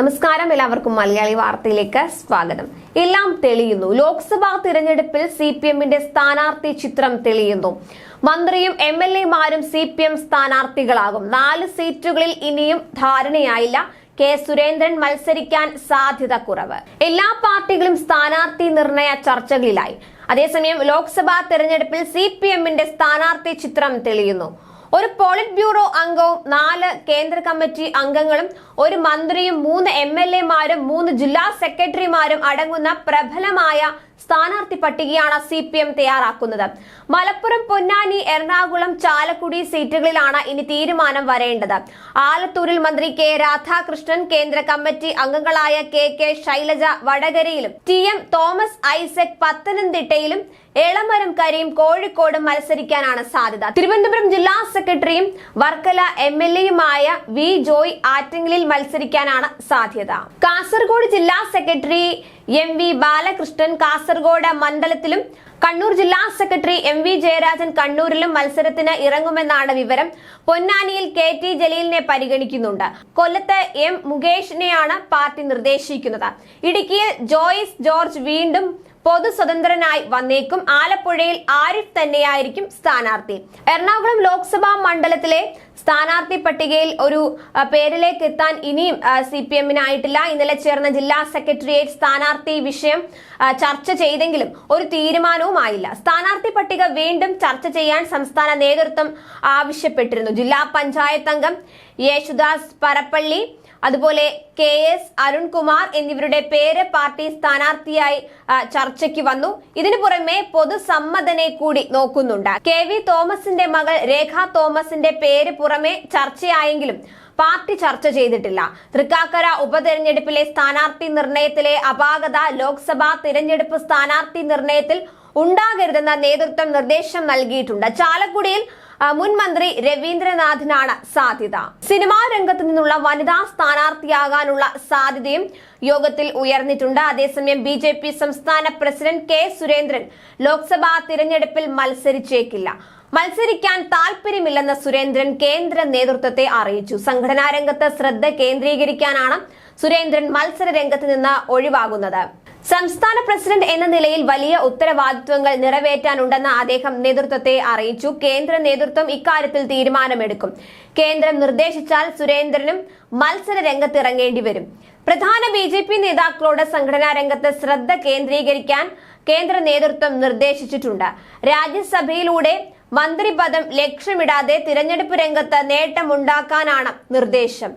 നമസ്കാരം എല്ലാവർക്കും മലയാളി വാർത്തയിലേക്ക് സ്വാഗതം. എല്ലാം തെളിയുന്നു. ലോക്സഭാ തിരഞ്ഞെടുപ്പിൽ സി പി എമ്മിന്റെ സ്ഥാനാർത്ഥി ചിത്രം തെളിയുന്നു. മന്ത്രിയും എം എൽ എമാരും സി പി എം സ്ഥാനാർത്ഥികളാകും. നാല് സീറ്റുകളിൽ ഇനിയും ധാരണയായില്ല കെ സുരേന്ദ്രൻ മത്സരിക്കാൻ സാധ്യത കുറവ്. എല്ലാ പാർട്ടികളും സ്ഥാനാർത്ഥി നിർണയ ചർച്ചകളിലായി. അതേസമയം ലോക്സഭാ തെരഞ്ഞെടുപ്പിൽ സി പി എമ്മിന്റെ സ്ഥാനാർത്ഥി ചിത്രം തെളിയുന്നു. ഒരു പോളിറ്റ് ബ്യൂറോ അംഗവും നാല് കേന്ദ്ര കമ്മിറ്റി അംഗങ്ങളും ഒരു മന്ത്രിയും മൂന്ന് എം എൽ എമാരും മൂന്ന് ജില്ലാ സെക്രട്ടറിമാരും അടങ്ങുന്ന പ്രബലമായ സ്ഥാനാർത്ഥി പട്ടികയാണ് സി പി എം തയ്യാറാക്കുന്നത്. മലപ്പുറം പൊന്നാനി എറണാകുളം ചാലക്കുടി സീറ്റുകളിലാണ് ഇനി തീരുമാനം വരേണ്ടത്. ആലത്തൂരിൽ മന്ത്രി കെ രാധാകൃഷ്ണൻ കേന്ദ്ര കമ്മിറ്റി അംഗങ്ങളായ കെ കെ ശൈലജ വടകരയിലും ടി എം തോമസ് ഐസക് പത്തനംതിട്ടയിലും എളമരം കരയും കോഴിക്കോടും മത്സരിക്കാനാണ് സാധ്യത. തിരുവനന്തപുരം ജില്ലാ സെക്രട്ടറിയും വർക്കല എം എൽ എയുമായ വി ജോയ് ആറ്റിങ്ങലിൽ മത്സരിക്കാനാണ് സാധ്യത. കാസർഗോഡ് ജില്ലാ secretary M V Balakrishnan Kasaragod മണ്ഡലത്തിലും കണ്ണൂർ ജില്ലാ സെക്രട്ടറി എം വി ജയരാജൻ കണ്ണൂരിലും മത്സരത്തിന് ഇറങ്ങുമെന്നാണ് വിവരം. പൊന്നാനിയിൽ കെ ടി ജലീലിനെ പരിഗണിക്കുന്നുണ്ട്. കൊല്ലത്ത് എം മുകേഷിനെയാണ് പാർട്ടി നിർദ്ദേശിക്കുന്നത്. ഇടുക്കിയിൽ ജോയിസ് ജോർജ് വീണ്ടും പൊതു സ്വതന്ത്രനായി വന്നേക്കും. ആലപ്പുഴയിൽ ആരിഫ് തന്നെയായിരിക്കും സ്ഥാനാർത്ഥി. എറണാകുളം ലോക്സഭാ മണ്ഡലത്തിലെ സ്ഥാനാർത്ഥി പട്ടികയിൽ ഒരു പേരിലേക്ക് എത്താൻ ഇനിയും സി പി എമ്മിനായിട്ടില്ല. ഇന്നലെ ചേർന്ന ജില്ലാ സെക്രട്ടേറിയറ്റ് സ്ഥാനാർത്ഥി വിഷയം ചർച്ച ചെയ്തെങ്കിലും ഒരു തീരുമാനവുമായില്ല സ്ഥാനാർത്ഥി പട്ടിക വീണ്ടും ചർച്ച ചെയ്യാൻ സംസ്ഥാന നേതൃത്വം ആവശ്യപ്പെട്ടിരുന്നു. ജില്ലാ പഞ്ചായത്ത് അംഗം യേശുദാസ് പരപ്പള്ളി അതുപോലെ കെ എസ് അരുൺകുമാർ എന്നിവരുടെ പേര് പാർട്ടി സ്ഥാനാർത്ഥിയായി ചർച്ചയ്ക്ക് വന്നു. ഇതിനു പുറമെ പൊതുസമ്മതനെ കൂടി നോക്കുന്നുണ്ട്. കെ വി തോമസിന്റെ മകൾ രേഖ തോമസിന്റെ പേര് പുറമെ ചർച്ചയായെങ്കിലും പാർട്ടി ചർച്ച ചെയ്തിട്ടില്ല. തൃക്കാക്കര ഉപതെരഞ്ഞെടുപ്പിലെ സ്ഥാനാർത്ഥി നിർണയത്തിലെ അപാകത ലോക്സഭാ തിരഞ്ഞെടുപ്പ് സ്ഥാനാർത്ഥി നിർണയത്തിൽ ഉണ്ടാകരുതെന്ന നേതൃത്വം നിർദ്ദേശം നൽകിയിട്ടുണ്ട്. ചാലക്കുടിയിൽ മുൻ മന്ത്രി രവീന്ദ്രനാഥിനാണ് സാധ്യത. സിനിമാ രംഗത്ത് നിന്നുള്ള വനിതാ സ്ഥാനാർത്ഥിയാകാനുള്ള സാധ്യതയും യോഗത്തിൽ ഉയർന്നിട്ടുണ്ട്. അതേസമയം ബി സംസ്ഥാന പ്രസിഡന്റ് കെ സുരേന്ദ്രൻ ലോക്സഭാ തിരഞ്ഞെടുപ്പിൽ മത്സരിച്ചേക്കില്ല. മത്സരിക്കാൻ താല്പര്യമില്ലെന്ന സുരേന്ദ്രൻ കേന്ദ്ര നേതൃത്വത്തെ അറിയിച്ചു. സംഘടനാ രംഗത്ത് ശ്രദ്ധ കേന്ദ്രീകരിക്കാനാണ് സുരേന്ദ്രൻ മത്സര രംഗത്ത് നിന്ന് ഒഴിവാകുന്നത്. സംസ്ഥാന പ്രസിഡന്റ് എന്ന നിലയിൽ വലിയ ഉത്തരവാദിത്വങ്ങൾ നിറവേറ്റാനുണ്ടെന്ന് അദ്ദേഹം നേതൃത്വത്തെ അറിയിച്ചു. കേന്ദ്ര നേതൃത്വം ഇക്കാര്യത്തിൽ തീരുമാനമെടുക്കും. കേന്ദ്രം നിർദ്ദേശിച്ചാൽ സുരേന്ദ്രനും മത്സര രംഗത്തിറങ്ങേണ്ടി വരും. പ്രധാന ബി ജെ പി നേതാക്കളോട് സംഘടനാ രംഗത്ത് ശ്രദ്ധ കേന്ദ്രീകരിക്കാൻ കേന്ദ്ര നേതൃത്വം നിർദ്ദേശിച്ചിട്ടുണ്ട്. രാജ്യസഭയിലൂടെ മന്ത്രിപദം ലക്ഷ്യമിടാതെ തിരഞ്ഞെടുപ്പ് രംഗത്ത് നേട്ടമുണ്ടാക്കാനാണ് നിർദ്ദേശം.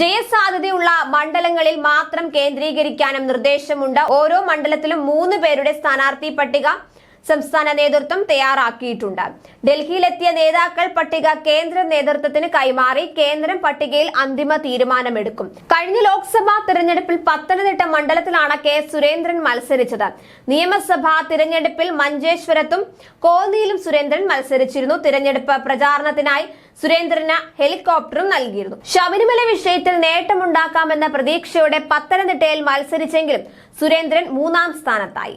ജയസാധ്യതയുള്ള മണ്ഡലങ്ങളിൽ മാത്രം കേന്ദ്രീകരിക്കാനും നിർദ്ദേശമുണ്ട്. ഓരോ മണ്ഡലത്തിലും മൂന്ന് പേരുടെ സ്ഥാനാർത്ഥി പട്ടിക സംസ്ഥാന നേതൃത്വം തയ്യാറാക്കിയിട്ടുണ്ട്. ഡൽഹിയിലെത്തിയ നേതാക്കൾ പട്ടിക കേന്ദ്ര നേതൃത്വത്തിന് കൈമാറി കേന്ദ്രം പട്ടികയിൽ അന്തിമ തീരുമാനമെടുക്കും. കഴിഞ്ഞ ലോക്സഭാ തിരഞ്ഞെടുപ്പിൽ പത്തനംതിട്ട മണ്ഡലത്തിലാണ് കെ സുരേന്ദ്രൻ മത്സരിച്ചത്. നിയമസഭാ തിരഞ്ഞെടുപ്പിൽ മഞ്ചേശ്വരത്തും കോന്നിയിലും സുരേന്ദ്രൻ മത്സരിച്ചിരുന്നു. തിരഞ്ഞെടുപ്പ് പ്രചാരണത്തിനായി സുരേന്ദ്രന് ഹെലികോപ്റ്ററും നൽകിയിരുന്നു. ശബരിമല വിഷയത്തിൽ നേട്ടമുണ്ടാക്കാമെന്ന പ്രതീക്ഷയോടെ പത്തനംതിട്ടയിൽ മത്സരിച്ചെങ്കിലും സുരേന്ദ്രൻ മൂന്നാം സ്ഥാനത്തായി.